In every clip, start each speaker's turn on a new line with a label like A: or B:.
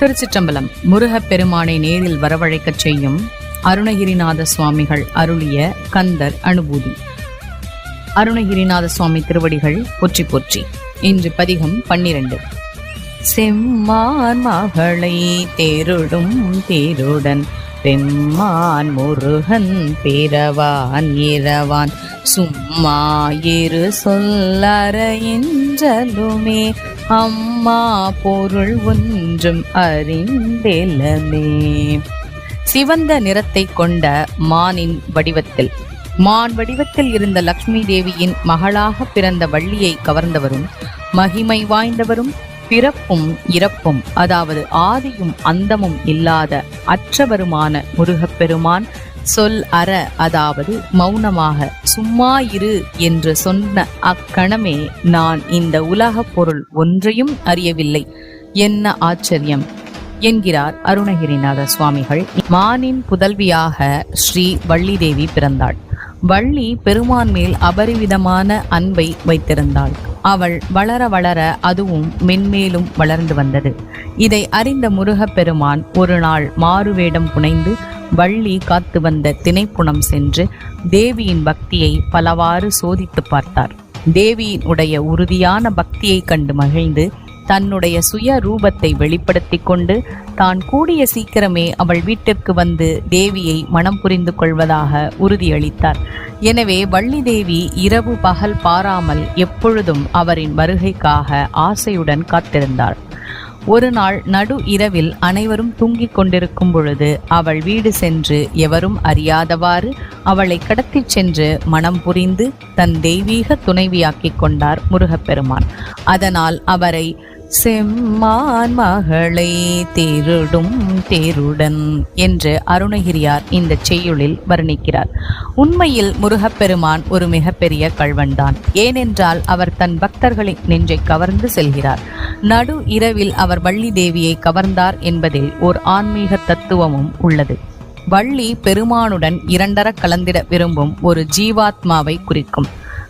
A: திருச்சிற்றம்பலம் முருகப் பெருமானை நேரில் வரவழைக்கச் செய்யும் அருணகிரிநாத சுவாமிகள் அருளிய கந்தர் அனுபூதி. அருணகிரிநாத சுவாமி திருவடிகள் போற்றி போற்றி. இன்று பதிகம் பன்னிரண்டு. செம்மான் மகளை தேருடும் தேருடன் பெம்மான் முருகன் பிறவான் இரவான் சும்மா இரு சொல்லற அம்மா பொருள் ஒன்றும் அறிந்தெலமே சிவந்த நிறத்தை கொண்ட மானின் வடிவத்தில். மான் வடிவத்தில் இருந்த லக்ஷ்மி தேவியின் மகளாக பிறந்த வள்ளியை கவர்ந்தவரும் மகிமை வாய்ந்தவரும் பிறப்பும் இறப்பும் அதாவது ஆதியும் அந்தமும் இல்லாத அற்றவருமான முருகப்பெருமான் சொல் அற அதாவது மௌனமாக. சும்மா இரு என்று சொன்ன அக்கணமே நான் இந்த உலகப் பொருள் ஒன்றையும் அறியவில்லை. என்ன ஆச்சரியம்! என்கிறார் அருணகிரிநாத சுவாமிகள். மானின் புதல்வியாக ஸ்ரீ வள்ளிதேவி பிறந்தாள். வள்ளி பெருமான் மேல் அபரிவிதமான அன்பை வைத்திருந்தாள். அவள் வளர வளர அதுவும் மென்மேலும் வளர்ந்து வந்தது. இதை அறிந்த முருகப்பெருமான் ஒரு நாள் மாறுவேடம் புனைந்து வள்ளி காத்து வந்த திணைப்புணம் சென்று தேவியின் பக்தியை பலவாறு சோதித்து பார்த்தார். தேவியின் உடைய உறுதியான பக்தியை கண்டு மகிழ்ந்து தன்னுடைய சுய ரூபத்தை வெளிப்படுத்திக் கொண்டு தான் கூடிய சீக்கிரமே அவள் வீட்டிற்கு வந்து தேவியை மனம் புரிந்து கொள்வதாக உறுதியளித்தார். எனவே வள்ளி தேவி இரவு பகல் பாராமல் எப்பொழுதும் அவரின் வருகைக்காக ஆசையுடன் காத்திருந்தாள். ஒரு நாள் நடு இரவில் அனைவரும் தூங்கிக் கொண்டிருக்கும் பொழுது அவள் வீடு சென்று எவரும் அறியாதவாறு அவளை கடத்திச் சென்று மனம் புரிந்து தன் தெய்வீக துணைவியாக்கிக் கொண்டார் முருகப்பெருமான். அதனால் அவரை செம்மான் மகளை தேருடும் தேருடன் என்று அருணகிரியார் இந்த செய்யுளில் வர்ணிக்கிறார். உண்மையில் முருகப்பெருமான் ஒரு மிகப்பெரிய கள்வன்தான். ஏனென்றால் அவர் தன் பக்தர்களின் நெஞ்சை கவர்ந்து செல்கிறார். நடு இரவில் அவர் வள்ளி தேவியை கவர்ந்தார் என்பதில் ஓர் ஆன்மீக தத்துவமும் உள்ளது. வள்ளி பெருமானுடன் இரண்டர கலந்திட விரும்பும் ஒரு ஜீவாத்மாவை குறிக்கும்.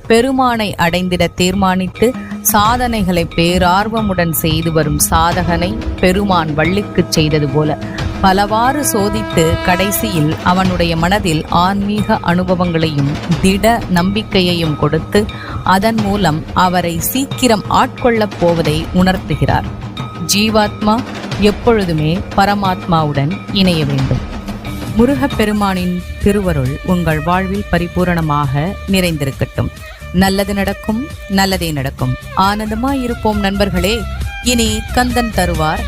A: பெருமானை அடைந்திட தீர்மானித்து சாதனைகளை பேரார்வமுடன் செய்து வரும் சாதகனை பெருமான் வள்ளிக்கு செய்தது போல. பலவாறு சோதித்து கடைசியில் அவனுடைய மனதில் ஆன்மீக அனுபவங்களையும் திட நம்பிக்கையையும் கொடுத்து அதன் மூலம் அவரை சீக்கிரம் ஆட்கொள்ளப் போவதை உணர்த்துகிறார். ஜீவாத்மா எப்பொழுதுமே பரமாத்மாவுடன் இணைய வேண்டும். முருகப்பெருமானின் திருவருள் உங்கள் வாழ்வில் பரிபூரணமாக நிறைந்திருக்கட்டும். நல்லது நடக்கும் நல்லதே நடக்கும். ஆனந்தமாய் இருப்போம் நண்பர்களே. இனி கந்தன் தருவார்.